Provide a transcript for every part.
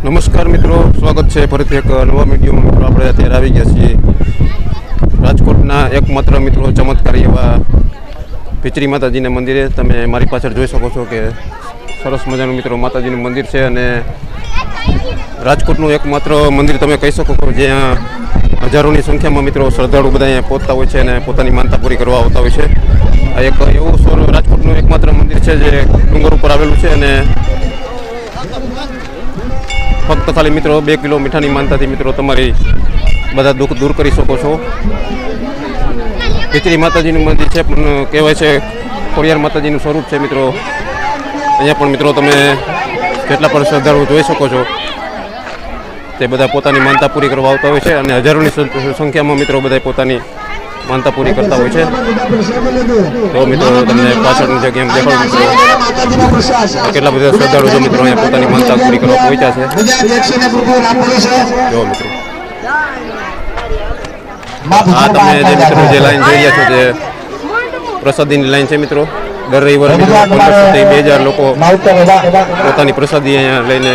નમસ્કાર મિત્રો, સ્વાગત છે ફરીથી એક નવા વિડીયોમાં મિત્રો, આપણે અત્યારે આવી ગયા છીએ રાજકોટના એકમાત્ર મિત્રો, ચમત્કારી એવા પિચરી માતાજીના મંદિરે. તમે મારી પાછળ જોઈ શકો છો કે સરસ મજાનું મિત્રો માતાજીનું મંદિર છે અને રાજકોટનું એકમાત્ર મંદિર તમે કહી શકો છો, જ્યાં હજારોની સંખ્યામાં મિત્રો શ્રદ્ધાળુ બધા અહીંયા પહોંચતા હોય છે અને પોતાની માનતા પૂરી કરવા આવતા હોય છે. આ એક એવું રાજકોટનું એકમાત્ર મંદિર છે જે ડુંગર ઉપર આવેલું છે અને ફક્ત ખાલી મિત્રો બે કિલો મીઠાની માનતાથી મિત્રો તમારી બધા દુઃખ દૂર કરી શકો છો. ખીચડી માતાજીનું મંદિર છે, પણ કહેવાય છે, ખોડિયાર માતાજીનું સ્વરૂપ છે મિત્રો. અહીંયા પણ મિત્રો તમે જેટલા પણ શ્રદ્ધાળુઓ જોઈ શકો છો, તે બધા પોતાની માનતા પૂરી કરવા આવતા હોય છે અને હજારોની સંખ્યામાં મિત્રો બધા પોતાની માનતા પૂરી કરતા હોય છે. તો મિત્રો, તમને પાછળની જગ્યા એમ દેખાડું મિત્રો કેટલા બધા શ્રદ્ધાળુ છે મિત્રો અહીંયા પોતાની માનતા પૂરી કરવા પહોંચ્યા છે. જો મિત્રો. આ તમે જે મિત્રો જે લાઈન જોઈ રહ્યા છો જે પ્રસાદીની લાઈન છે મિત્રો, દર રવિવારે બે હજાર લોકો પોતાની પ્રસાદી અહીંયા લઈને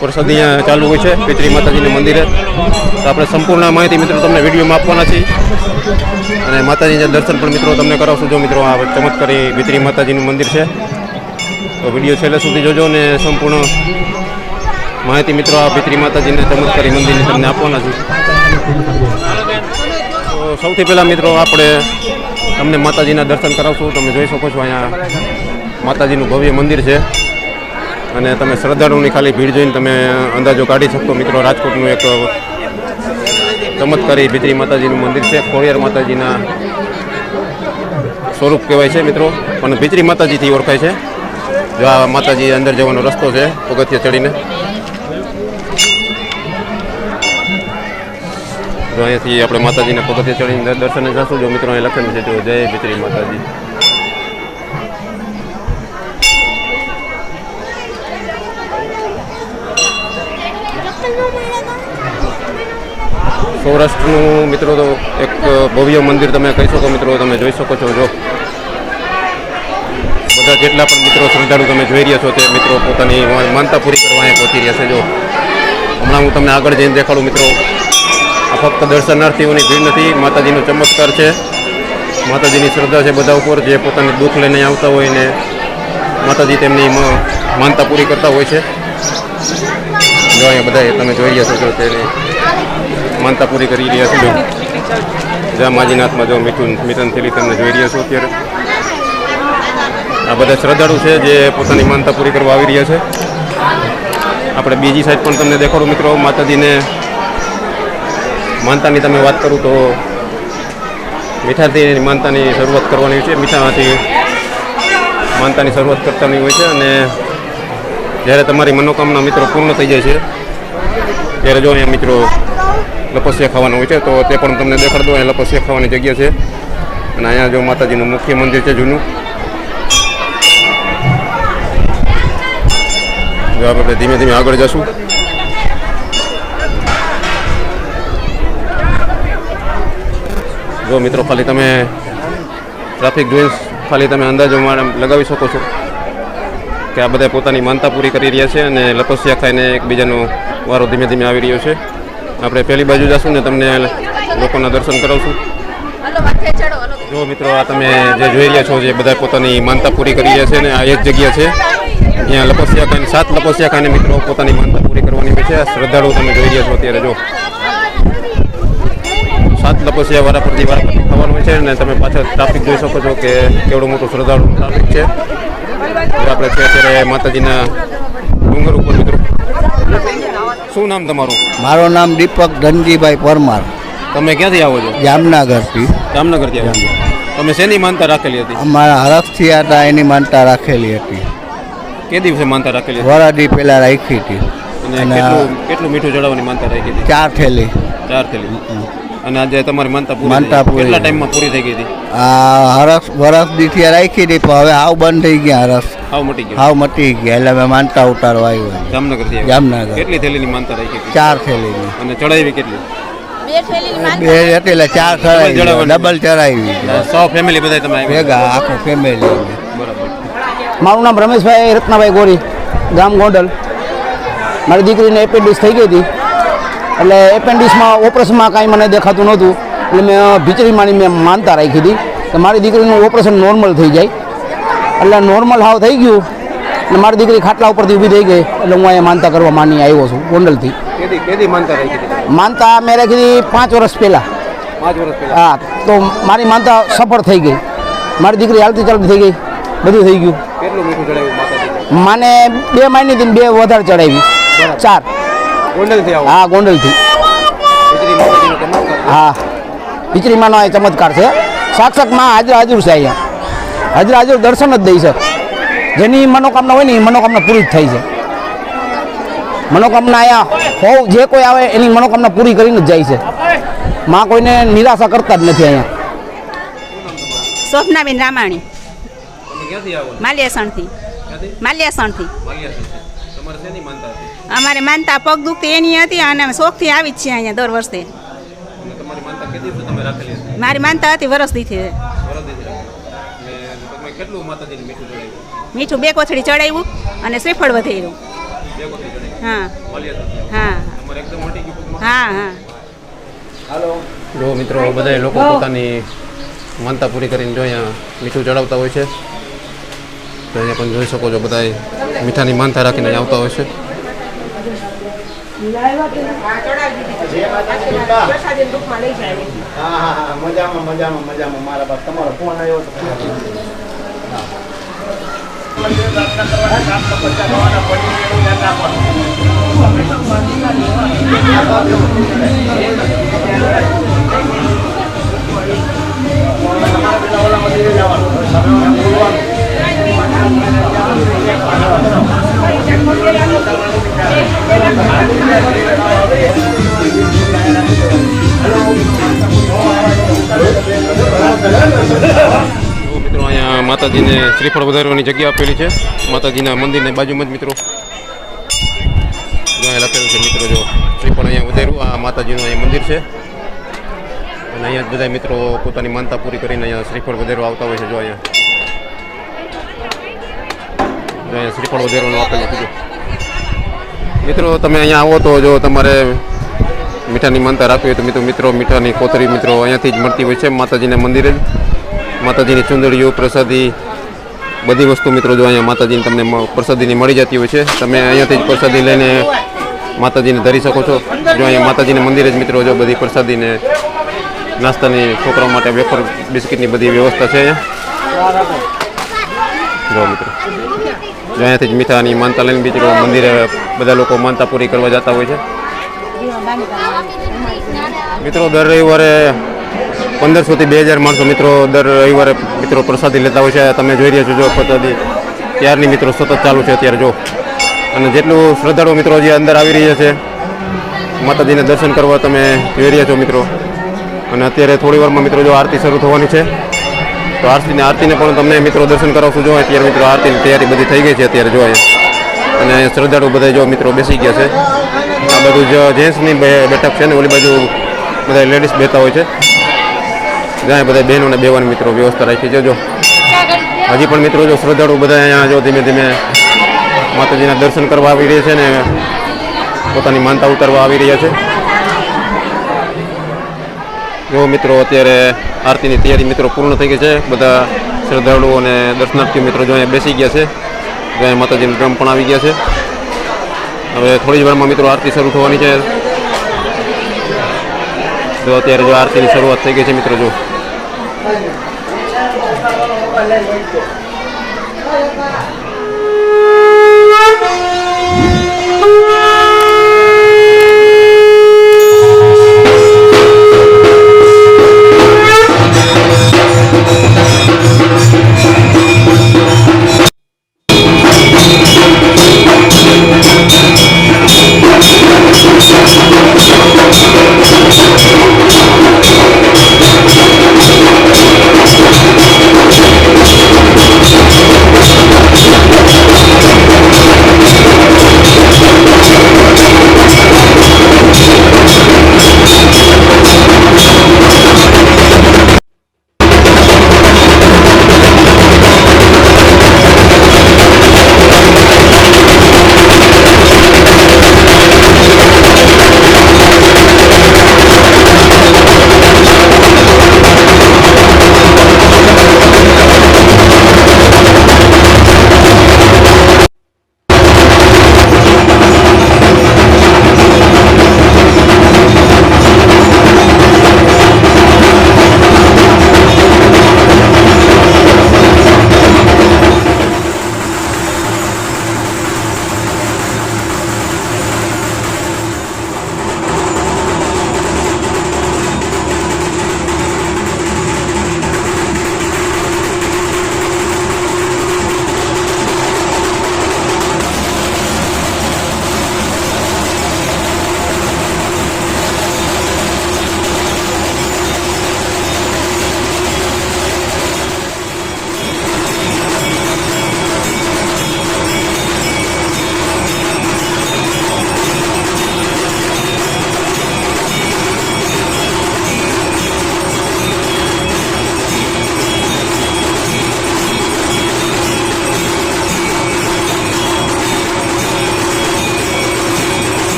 પ્રસાદી અહીંયા ચાલુ હોય છે પિતરી માતાજીના મંદિરે. તો આપણે સંપૂર્ણ માહિતી મિત્રો તમને વિડીયોમાં આપવાના છીએ. અને માતાજીના દર્શન પણ મિત્રો તમને કરાવશું, જો મિત્રો આ ચમત્કારી પિતરી માતાજીનું મંદિર છે. તો વીડિયો છેલ્લે સુધી જોજો અને સંપૂર્ણ માહિતી મિત્રો આ પિતરી માતાજીને ચમત્કારી મંદિરની તમને આપવાના છીએ. તો સૌથી પહેલાં મિત્રો આપણે તમને માતાજીના દર્શન કરાવશું. તમે જોઈ શકો છો અહીંયા માતાજીનું ભવ્ય મંદિર છે. અને તમે શ્રદ્ધાળુની ખાલી ભીડ જોઈને તમે અંદાજો કાઢી શકો મિત્રો, રાજકોટનું એક ચમત્કારી ભીતરી માતાજીનું મંદિર છે. ખોડિયાર માતાજીના સ્વરૂપ કહેવાય છે, મિત્રો. પણ ભીતરી માતાજીથી ઓળખાય છે. જો આ માતાજી અંદર જવાનો રસ્તો છે, પગથિયા ચડીને. તો અહીંયાથી આપણે માતાજીના પગથિયે ચડીને દર્શને જશું જો મિત્રો, અહીં લખેલું છે, જો જય ભીતરી માતાજી. સૌરાષ્ટ્રનું મિત્રો તો એક ભવ્ય મંદિર તમે કહી શકો મિત્રો, તમે જોઈ શકો છો, જો. બધા જેટલા પણ મિત્રો શ્રદ્ધાળુ તમે જોઈ રહ્યા છો તે મિત્રો પોતાની માનતા પૂરી કરવા અહીંયા પહોંચી રહ્યા છે, જો. હમણાં હું તમને આગળ જઈને દેખાડું, મિત્રો. આ ફક્ત દર્શનાર્થીઓની ભીડ નથી, માતાજીનો ચમત્કાર છે. માતાજીની શ્રદ્ધા છે બધા ઉપર, જે પોતાની દુઃખ લઈને આવતા હોય ને માતાજી તેમની માનતા પૂરી કરતા હોય છે. જો અહીંયા બધા તમે જોઈ રહ્યા છો જો તેની માનતા પૂરી કરી રહ્યા છો જ્યાં માજીનાથમાં જો મિથુન મિથન થેલી તમને જોઈ રહ્યા છો અત્યારે. આ બધા શ્રદ્ધાળુ છે જે પોતાની માનતા પૂરી કરવા આવી રહ્યા છે. આપણે બીજી સાઈડ પણ તમને દેખાડું મિત્રો, માતાજીને માનતાની તમે વાત કરું તો મીઠાથી માનતાની શરૂઆત કરવાની હોય છે. મીઠામાંથી માનતાની શરૂઆત કરતાની હોય છે અને જ્યારે તમારી મનોકામના મિત્રો પૂર્ણ થઈ જાય છે, ત્યારે જો અહીંયા મિત્રો લપસ્યા ખાવાનું હોય છે, તો તે પણ તમને દેખાડ દો, અહીંયા લપસ્યા ખાવાની જગ્યા છે. અને અહીંયા જો માતાજીનું મુખ્ય મંદિર છે જૂનું. જો આપણે ધીમે ધીમે આગળ જશું. જો મિત્રો, ખાલી તમે ટ્રાફિક જોઈ ખાલી તમે અંદાજો મારે લગાવી શકો છો. કે આ બધા પોતાની માનતા પૂરી કરી રહ્યા છે અને લપસિયા ખાઈને એકબીજાનો વારો ધીમે ધીમે આવી રહ્યો છે. આપણે પહેલી બાજુ જશું ને તમને લોકોના દર્શન કરાવશું. જો મિત્રો આ તમે જે જોઈ રહ્યા છો જે બધા પોતાની માનતા પૂરી કરી રહ્યા છે ને આ એક જગ્યા છે. અહીંયા લપસિયા ખાઈને, સાત લપસિયા ખાઈને મિત્રો પોતાની માનતા પૂરી કરવાની હોય છે. આ શ્રદ્ધાળુ તમે જોઈ રહ્યા છો અત્યારે જો. સાત લપસિયા વારા પરથી વારા પરથી થવાનું હોય છે અને તમે પાછળ ટ્રાફિક જોઈ શકો છો કે કેવડું મોટું શ્રદ્ધાળુનું ટ્રાફિક છે. આપણે છે અત્યારે માતાજીના ડુંગર ઉપર મિત્રો. શું નામ તમારું? મારું નામ દીપક ધનજીભાઈ પરમાર. તમે ક્યાંથી આવો છો? જામનગરથી. જામનગરથી આવો છો. તમે શેની માનતા રાખેલી હતી? અમારા હરખથી હતા એની માનતા રાખેલી હતી. કે દિવસે માનતા રાખેલી હતી? વરાદી પહેલાં રાખી હતી. અને કેટલું મીઠું ચડાવવાની માનતા રાખી હતી? ચાર થેલી. ચાર થેલી. અને આજે તમારી માનતા પૂરી માનતા. પૂરી. કેટલા ટાઈમમાં પૂરી થઈ ગઈ હતી? આ હરસ વરસ દીઠી રાખી હતી પણ હવે આવ બંધ થઈ ગયા હરસ હાવ મટી ગયો. હાવ મટી ગયા એટલે મેં માનતા ઉતારવા આવ્યો જામનગરથી જામનગર. કેટલી થેલીની માનતા રાખી ચાર થેલીની. અને ચડાવી કેટલી? બે થેલીની એટલે ચાર ચડાવી ડબલ ચડાવી સો ફેમિલી બધા તમે ભેગા આખું ફેમિલી બરાબર. મારું નામ રમેશભાઈ રત્નાભાઈ ગોરી ગામ ગોંડલ. મારી દીકરીને એપેન્ડિક્સ થઈ ગઈ હતી. એટલે એપેન્ડિક્સમાં ઓપરેશનમાં કાંઈ મને દેખાતું નહોતું. એટલે મેં ભીચરીમાંની મેં માનતા રાખી હતી કે મારી દીકરીનું ઓપરેશન નોર્મલ થઈ જાય. એટલે નોર્મલ હાવ થઈ ગયું. અને મારી દીકરી ખાટલા ઉપરથી ઊભી થઈ ગઈ. એટલે હું અહીંયા માનતા કરવા માની આવ્યો છું ગોંડલથી. માનતા મેં રાખી હતી પાંચ વર્ષ પહેલાં. હા તો મારી માનતા સફળ થઈ ગઈ. મારી દીકરી હાલતી ચાલતી થઈ ગઈ. બધું થઈ ગયું. માને બે માની થી બે વધારે ચડાવી. ચાર. હા ગોંડલથી. હા. ખીચડીમાંનો આ ચમત્કાર છે. સાક્ષકમાં હાજર હાજર છે અહીંયા. હાજર હાજર દર્શન જ દઈ છે. જેની મનોકામના હોય ને એ મનોકામના પૂરી જ થાય છે. મનોકામના અહીંયા હોવ જે કોઈ આવે એની મનોકામના પૂરી કરીને જ જાય છે. માં કોઈને નિરાશા કરતા જ નથી અહીંયા. સ્વપ્નાબેન રામાણી? માલ્યાસણથી. માલ્યાસણથી. અમારે માનતા પગ દુખતી એની હતી અને અમે શોખથી આવી જ છીએ અહીંયા દર વર્ષે. અને માનતા કેટલી સુધી તમે રાખેલી હતી? મારી માનતા હતી વરસથી વરદી જ રાખી. અને તમે કેટલું માતાજીને મીઠું ચડાવ્યું? મીઠું બે કોથળી ચડાવ્યું અને શ્રીફળ વધેરું બે કોટી ચડાવ્યું હા. હા. તમારે એકદમ મટી ગયું હા હા. જો મિત્રો બધા લોકો પોતાની માનતા પૂરી કરીને જો અહીંયા મીઠું ચડાવતા હોય છે. તો અહીંયા પણ જોઈ શકો છો બધા મીઠાની માનતા રાખીને આવતા હોય છે. Hello. માતાજીને શ્રીફળ વધારવાની જગ્યા આપેલી છે. માતાજીના મંદિરની બાજુમાં જ મિત્રો. લખેલું છે મિત્રો જો શ્રીફળ અહીંયા વધાર્યું. આ માતાજીનું અહીંયા મંદિર છે. અને અહીંયા બધા મિત્રો પોતાની માનતા પૂરી કરીને અહીંયા શ્રીફળ વધારવા આવતા હોય છે જો અહીંયા. અહીંયા શ્રીફળ વધારવાનું આપેલું છે મિત્રો, તમે અહીંયા આવો તો જો તમારે મીઠાની માનતા રાખવી હોય તો મિત્રો મિત્રો, મીઠાની કોતરી મિત્રો અહીંયાથી જ મળતી હોય છે. માતાજીના મંદિરે જ. માતાજીની ચુંદડીઓ, પ્રસાદી, બધી વસ્તુ મિત્રો જો અહીંયા માતાજીને તમને પ્રસાદીની મળી જતી હોય છે. તમે અહીંયાથી જ પ્રસાદી લઈને માતાજીને ધરી શકો છો. જો અહીંયા માતાજીના મંદિરે જ મિત્રો જો બધી પ્રસાદીને નાસ્તાની છોકરાઓ માટે વેફર, બિસ્કિટની બધી વ્યવસ્થા છે અહીંયા. જો મિત્રો, જો અહીંયાથી જ મીઠાની માનતા લઈને મિત્રો મંદિરે બધા લોકો માનતા પૂરી કરવા જતા હોય છે. મિત્રો દર રવિવારે પંદરસોથી બે હજાર માણસો મિત્રો દર રવિવારે મિત્રો પ્રસાદી લેતા હોય છે. તમે જોઈ રહ્યા છો, જો પ્રસાદી ત્યારની મિત્રો સતત ચાલુ છે અત્યારે, જો. અને જેટલું શ્રદ્ધાળુ મિત્રો જે અંદર આવી રહ્યા છે, માતાજીને દર્શન કરવા તમે જોઈ રહ્યા છો મિત્રો. અને અત્યારે થોડી વારમાં મિત્રો જો આરતી શરૂ થવાની છે, તો આરતીને આરતીને પણ તમને મિત્રો દર્શન કરાવશું. જો અત્યારે મિત્રો આરતીની તૈયારી બધી થઈ ગઈ છે અત્યારે, જો અને શ્રદ્ધાળુ બધા જો મિત્રો બેસી ગયા છે. આ બધું જેન્ટ્સની બેઠક છે ને, ઓલી બાજુ બધા લેડીઝ બેતા હોય છે. જ્યાં બધા બહેનો અને બેવાન મિત્રો વ્યવસ્થા રાખી છે, જો. હજી પણ મિત્રો જો શ્રદ્ધાળુ બધા અહીંયા જો ધીમે ધીમે માતાજીના દર્શન કરવા આવી રહ્યા છે ને પોતાની માનતા ઉતારવા આવી રહ્યા છે. જો મિત્રો અત્યારે આરતીની તૈયારી મિત્રો પૂર્ણ થઈ ગઈ છે. બધા શ્રદ્ધાળુઓ અને દર્શનાર્થીઓ મિત્રો જો અહીંયા બેસી ગયા છે. જો માતાજીનું ડ્રમ પણ આવી ગયા છે. હવે થોડી જ વારમાં મિત્રો આરતી શરૂ થવાની છે. જો અત્યારે જો આરતીની શરૂઆત થઈ ગઈ છે મિત્રો જો.